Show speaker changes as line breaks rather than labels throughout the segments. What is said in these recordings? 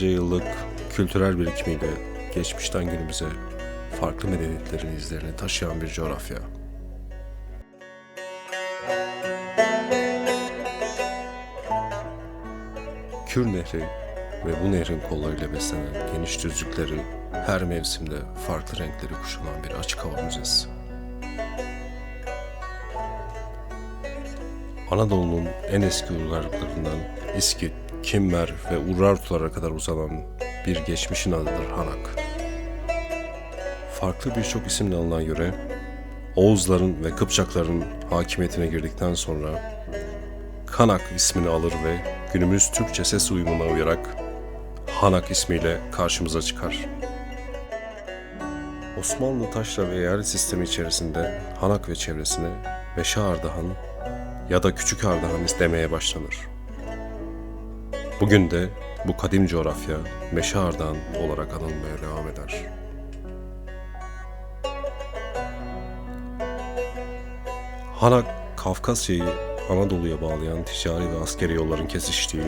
binlerce yıllık kültürel birikimiyle geçmişten günümüze farklı medeniyetlerin izlerini taşıyan bir coğrafya. Kür Nehri ve bu nehrin kollarıyla beslenen geniş düzlükleri her mevsimde farklı renkleri kuşanan bir açık hava müzesi. Anadolu'nun en eski uygarlıklarından İskit, Kimmer ve Urartulara kadar uzanan bir geçmişin adıdır Hanak. Farklı birçok isimle alınan yöre, Oğuzların ve Kıpçakların hakimiyetine girdikten sonra Kanak ismini alır ve günümüz Türkçe ses uyumuna uyarak Hanak ismiyle karşımıza çıkar. Osmanlı taşra ve eyalet sistemi içerisinde Hanak ve çevresine Meşe Ardahan ya da Küçük Ardahan demeye başlanır. Bugün de bu kadim coğrafya Meşe Ardahan olarak anılmaya devam eder. Hanak, Kafkasya'yı Anadolu'ya bağlayan ticari ve askeri yolların kesiştiği,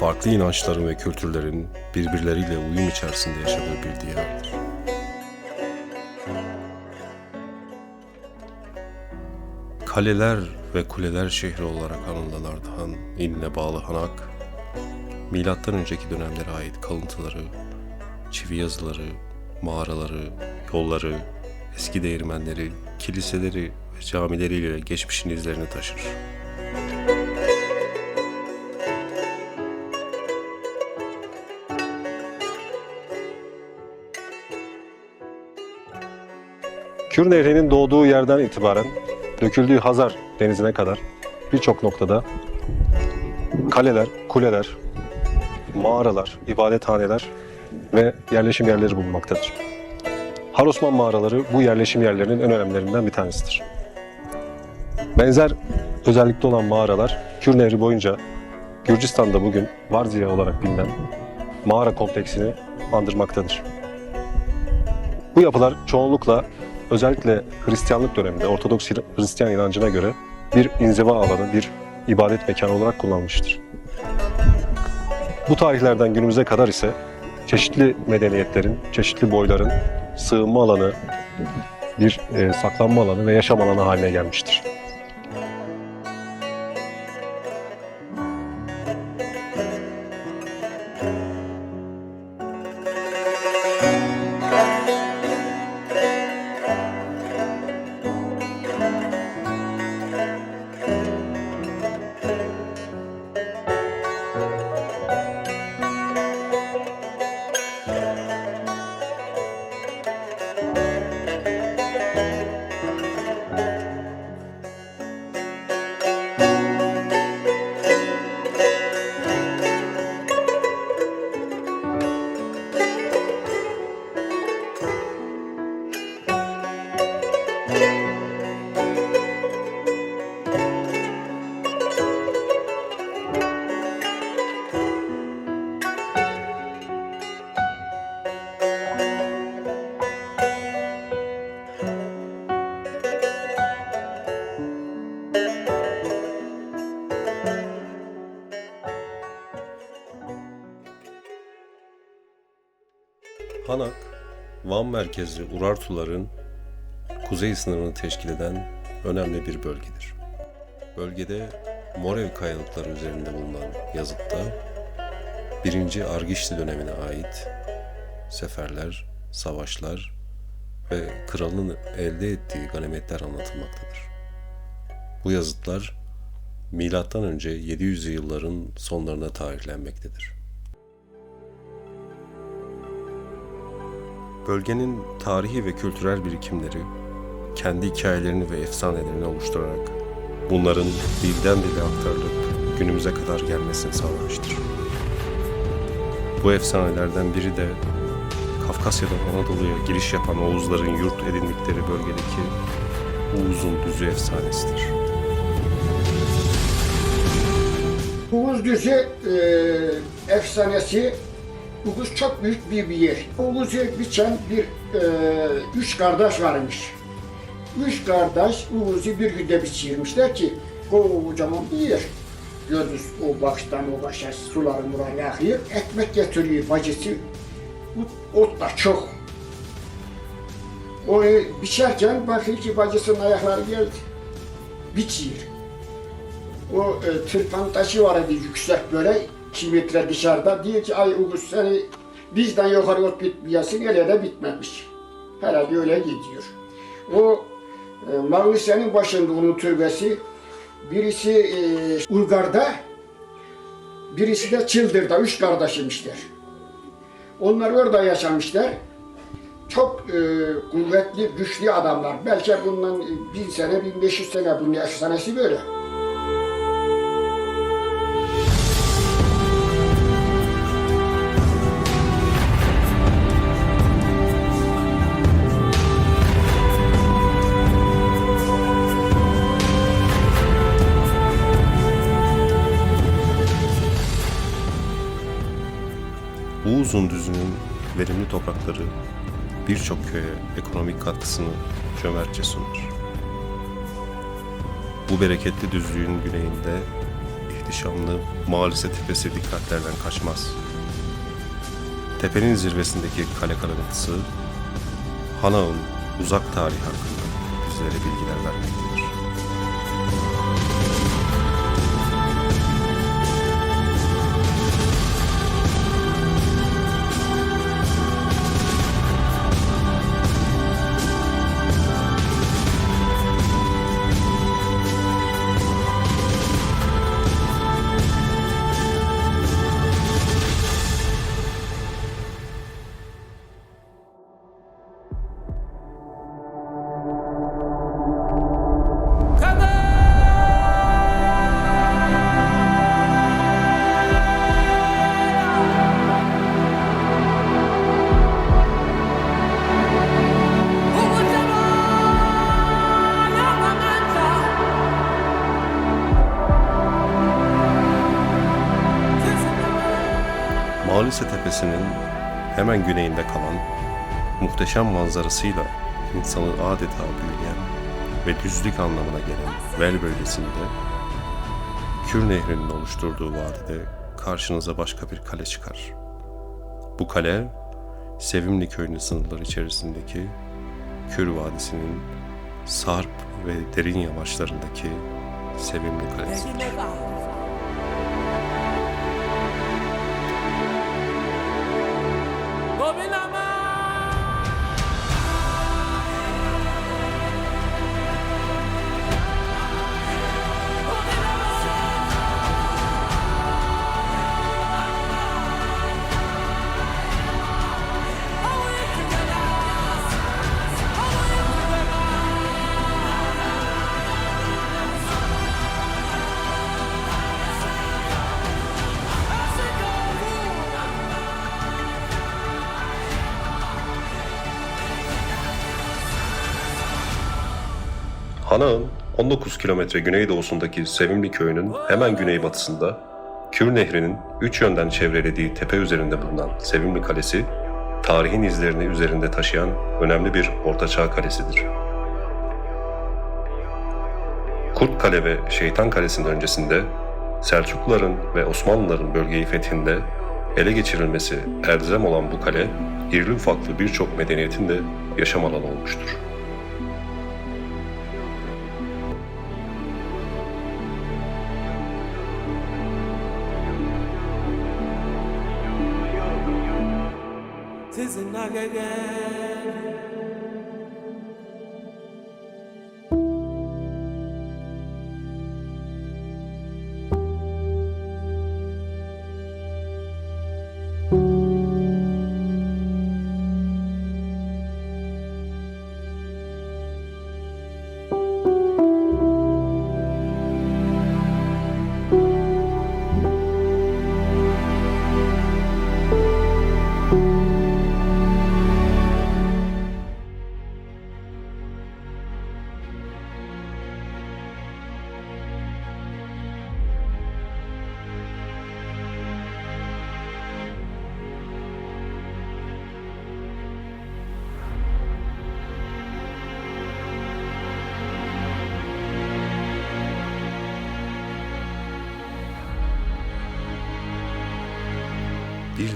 farklı inançların ve kültürlerin birbirleriyle uyum içerisinde yaşadığı bir diyardır. Kaleler ve kuleler şehri olarak anılan Ardahan, iline bağlı Hanak, milattan önceki dönemlere ait kalıntıları, çivi yazıları, mağaraları, yolları, eski değirmenleri, kiliseleri ve camileriyle geçmişin izlerini taşır.
Kür Nehri'nin doğduğu yerden itibaren döküldüğü Hazar denizine kadar birçok noktada kaleler, kuleler, mağaralar, ibadethaneler ve yerleşim yerleri bulunmaktadır. Harosman mağaraları bu yerleşim yerlerinin en önemlilerinden bir tanesidir. Benzer özellikte olan mağaralar Kür Nehri boyunca Gürcistan'da bugün Varziya olarak bilinen mağara kompleksini andırmaktadır. Bu yapılar çoğunlukla özellikle Hristiyanlık döneminde Ortodoks Hristiyan inancına göre bir inziva alanı, bir ibadet mekanı olarak kullanılmıştır. Bu tarihlerden günümüze kadar ise çeşitli medeniyetlerin, çeşitli boyların sığınma alanı, bir e, saklanma alanı ve yaşam alanı haline gelmiştir.
Hanak, Van merkezli Urartuların kuzey sınırını teşkil eden önemli bir bölgedir. Bölgede Morev kayalıkları üzerinde bulunan yazıtta 1. Argişli dönemine ait seferler, savaşlar ve kralın elde ettiği ganimetler anlatılmaktadır. Bu yazıtlar önce 700 yılların sonlarına tarihlenmektedir. Bölgenin tarihi ve kültürel birikimleri kendi hikayelerini ve efsanelerini oluşturarak bunların dilden dile aktarılıp günümüze kadar gelmesini sağlamıştır. Bu efsanelerden biri de Kafkasya'dan Anadolu'ya giriş yapan Oğuzların yurt edindikleri bölgedeki Uğuz'un düzü efsanesidir.
Oğuz Düzü e, efsanesi Oğuz çok büyük bir, bir yer. Oğuz'u biçen bir e, üç kardeş varmış. Üç kardeş Oğuz'u bir günde biçirmişler ki kocaman bir yer. gördünüz o baştan o başa suları murar akıyor. Ekmek getiriyor bacısı. Ot da çok. O biçerken bakıyor ki bacısının ayakları geldi. Biçiyor. O e, tırpan taşı var idi yüksek böyle 2 metre dışarıda. Diyor ki ay Uğuz seni bizden yukarı ot bitmeyesin öyle de bitmemiş. Herhalde öyle gidiyor. O e, Mağlise'nin başında onun türbesi. Birisi e, Ulgar'da, birisi de Çıldır'da. Üç kardeşimişler. Onlar orada yaşamışlar. Çok e, kuvvetli, güçlü adamlar. Belki bundan e, bin sene, bin beş yüz sene bunun yaş senesi böyle.
Birçok köye ekonomik katkısını cömertçe sunar. Bu bereketli düzlüğün güneyinde ihtişamlı Maalise Tepesi dikkatlerden kaçmaz. Tepenin zirvesindeki kale kalıntısı, Hanağ'ın uzak tarihi hakkında bizlere bilgiler vermektedir. Hemen güneyinde kalan muhteşem manzarasıyla insanı adeta büyüleyen ve düzlük anlamına gelen Vel bölgesinde Kür Nehri'nin oluşturduğu vadide karşınıza başka bir kale çıkar. Bu kale Sevimli köyünün sınırları içerisindeki Kür Vadisi'nin sarp ve derin yamaçlarındaki Sevimli Kalesi'dir. Hanağın 19 kilometre güneydoğusundaki Sevimli köyünün hemen güneybatısında Kür Nehri'nin üç yönden çevrelediği tepe üzerinde bulunan Sevimli Kalesi, tarihin izlerini üzerinde taşıyan önemli bir ortaçağ kalesidir. Kurt Kale ve Şeytan Kalesi'nin öncesinde Selçukluların ve Osmanlıların bölgeyi fethinde ele geçirilmesi elzem olan bu kale, irili ufaklı birçok medeniyetin de yaşam alanı olmuştur.
Again.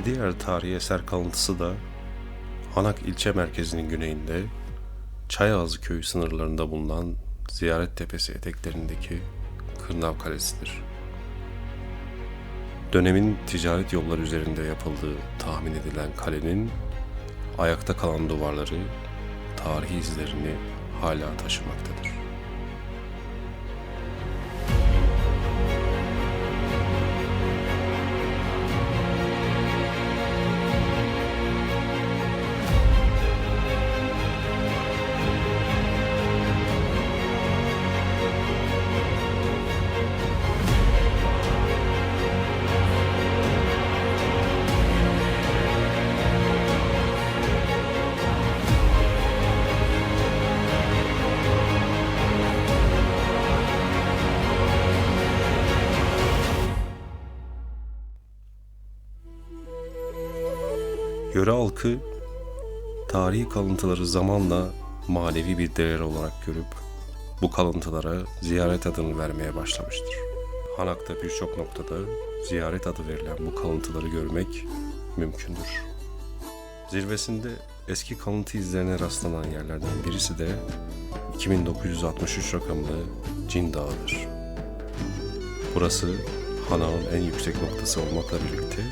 Diğer tarihi eser kalıntısı da Hanak ilçe merkezinin güneyinde Çayazı köyü sınırlarında bulunan Ziyaret Tepesi eteklerindeki Kırnav Kalesi'dir. Dönemin ticaret yolları üzerinde yapıldığı tahmin edilen kalenin ayakta kalan duvarları tarihi izlerini hala taşımaktadır. Yöre halkı tarihi kalıntıları zamanla manevi bir değer olarak görüp bu kalıntılara ziyaret adını vermeye başlamıştır. Hanak'ta birçok noktada ziyaret adı verilen bu kalıntıları görmek mümkündür. Zirvesinde eski kalıntı izlerine rastlanan yerlerden birisi de 2963 rakamlı Cin Dağı'dır. Burası Hanak'ın en yüksek noktası olmakla birlikte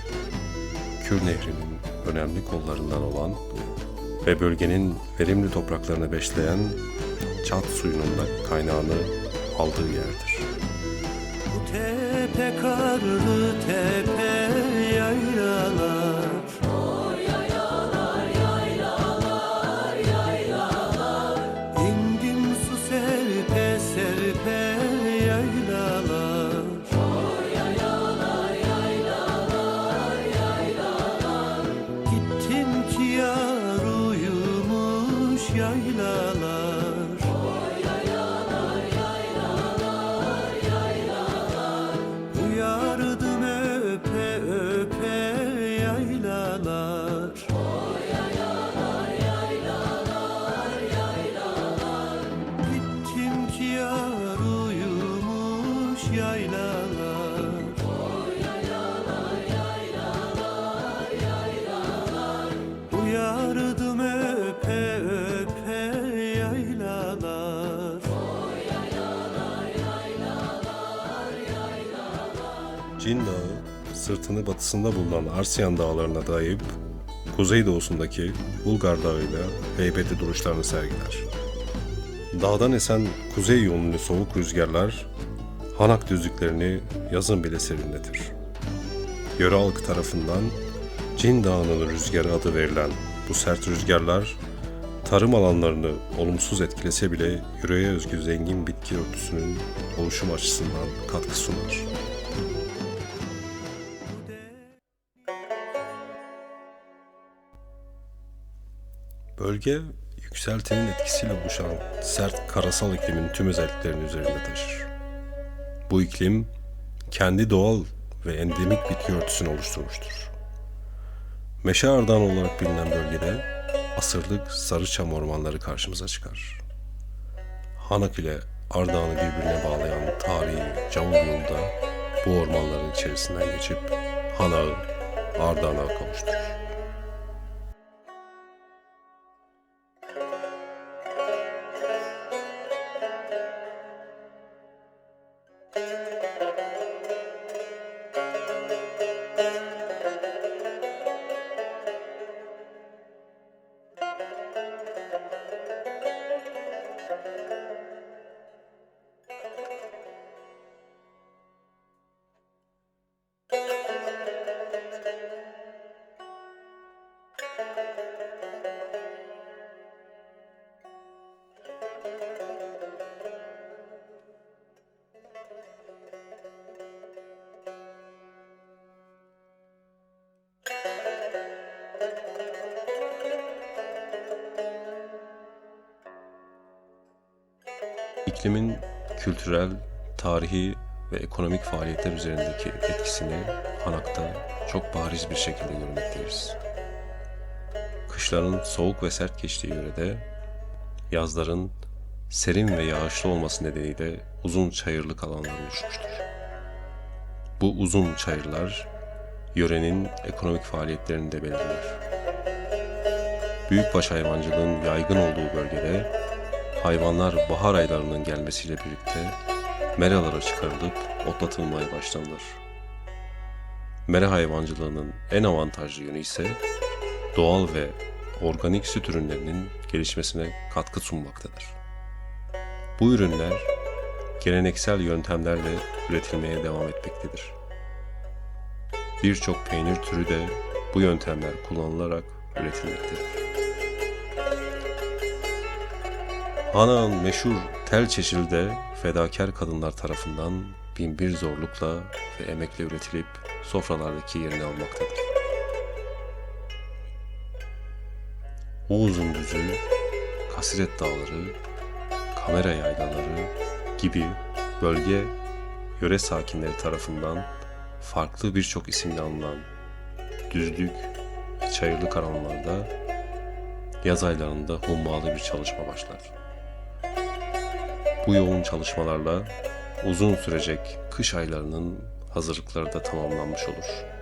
Kür Nehri'nin önemli kollarından olan ve bölgenin verimli topraklarını besleyen Çat suyunun da kaynağını aldığı yerdir.
Bu tepe karlı tepe
Cin Dağı, sırtını batısında bulunan Arsyan Dağları'na dayayıp, kuzeydoğusundaki Bulgar Dağı'yla heybetli duruşlarını sergiler. Dağdan esen kuzey yönlü soğuk rüzgarlar, Hanak düzlüklerini yazın bile serinletir. Yöre halkı tarafından Cin Dağı'nın rüzgarı adı verilen bu sert rüzgarlar, tarım alanlarını olumsuz etkilese bile yöreye özgü zengin bitki örtüsünün oluşum açısından katkı sunar. Bölge yükseltinin etkisiyle oluşan sert karasal iklimin tüm özelliklerini üzerinde taşır. Bu iklim kendi doğal ve endemik bitki örtüsünü oluşturmuştur. Meşe Ardahan olarak bilinen bölgede asırlık sarı çam ormanları karşımıza çıkar. Hanak ile Ardahan'ı birbirine bağlayan tarihi Cavul yolu da bu ormanların içerisinden geçip Hanak'ı Ardahan'a kavuşturur. İklimin kültürel, tarihi ve ekonomik faaliyetler üzerindeki etkisini Hanak'ta çok bariz bir şekilde görmekteyiz. Kışların soğuk ve sert geçtiği yörede, yazların serin ve yağışlı olması nedeniyle uzun çayırlık alanlar oluşmuştur. Bu uzun çayırlar yörenin ekonomik faaliyetlerini de belirler. Büyükbaş hayvancılığın yaygın olduğu bölgede hayvanlar bahar aylarının gelmesiyle birlikte meralara çıkarılıp otlatılmaya başlanılır. Mera hayvancılığının en avantajlı yönü ise doğal ve organik süt ürünlerinin gelişmesine katkı sunmaktadır. Bu ürünler geleneksel yöntemlerle üretilmeye devam etmektedir. Birçok peynir türü de bu yöntemler kullanılarak üretilmektedir. Hanağın meşhur tel çeşili de fedakar kadınlar tarafından binbir zorlukla ve emekle üretilip sofralardaki yerini almaktadır. Oğuz'un düzü, Kasiret Dağları, Kamera Yaylaları gibi bölge yöre sakinleri tarafından farklı birçok isimle anılan düzlük ve çayırlık alanlarda yaz aylarında hummalı bir çalışma başlar. Bu yoğun çalışmalarla uzun sürecek kış aylarının hazırlıkları da tamamlanmış olur.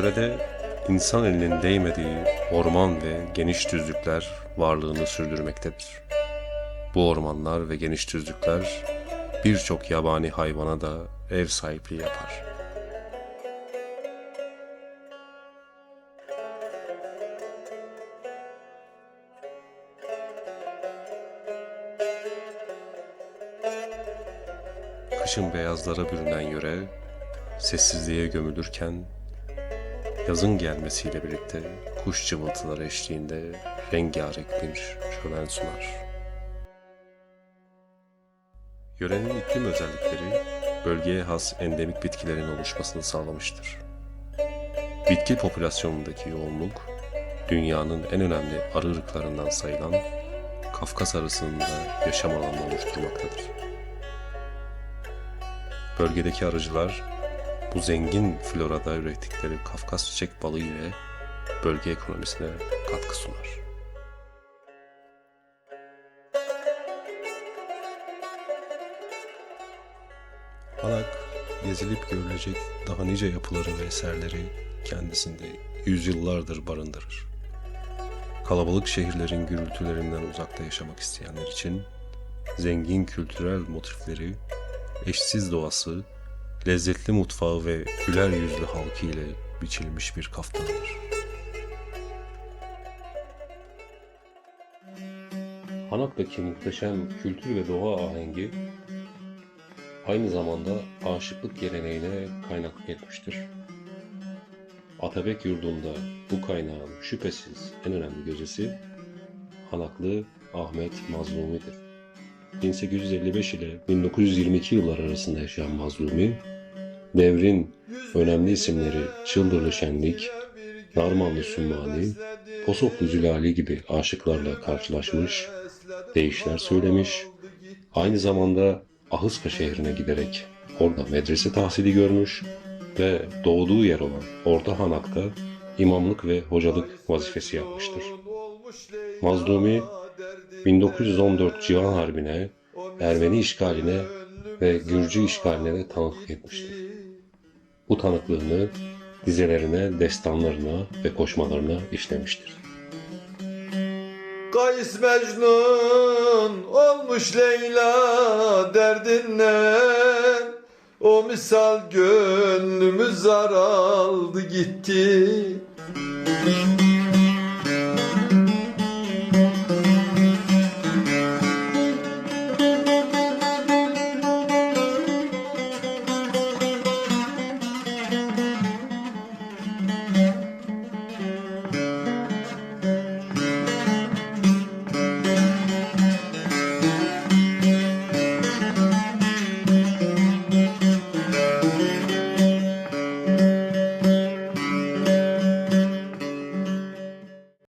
Yörede insan elinin değmediği orman ve geniş düzlükler varlığını sürdürmektedir. Bu ormanlar ve geniş düzlükler birçok yabani hayvana da ev sahipliği yapar. Kışın beyazlara bürünen yöre sessizliğe gömülürken yazın gelmesiyle birlikte kuş cıvıltıları eşliğinde rengarenk bir şölen sunar. Yörenin iklim özellikleri bölgeye has endemik bitkilerin oluşmasını sağlamıştır. Bitki popülasyonundaki yoğunluk dünyanın en önemli arı ırklarından sayılan Kafkas arısının da yaşam alanını oluşturmaktadır. Bölgedeki arıcılar bu zengin florada ürettikleri Kafkas çiçek balı ile bölge ekonomisine katkı sunar. Hanak, gezilip görülecek daha nice yapıları ve eserleri kendisinde yüzyıllardır barındırır. Kalabalık şehirlerin gürültülerinden uzakta yaşamak isteyenler için zengin kültürel motifleri, eşsiz doğası lezzetli mutfağı ve güler yüzlü halkı ile biçilmiş bir kaftandır. Hanak'taki muhteşem kültür ve doğa ahengi aynı zamanda aşıklık geleneğine kaynaklık etmiştir. Atabek yurdunda bu kaynağın şüphesiz en önemli gözdesi Hanaklı Ahmet Mazlumi'dir. 1855 ile 1922 yıllar arasında yaşayan Mazlumi, devrin önemli isimleri Çıldırlı Şenlik, Narmanlı Sümmani, Posoflu Zülali gibi aşıklarla karşılaşmış, deyişler söylemiş, aynı zamanda Ahıska şehrine giderek orada medrese tahsili görmüş ve doğduğu yer olan Orta Hanak'ta imamlık ve hocalık vazifesi yapmıştır. Mazlumi 1914 Civan Harbi'ne, Ermeni işgaline ve Gürcü işgaline de tanıklık etmiştir. Bu tanıklığını dizelerine, destanlarına ve koşmalarına işlemiştir.
Kays Mecnun olmuş Leyla derdinden O misal gönlümüz zar aldı gitti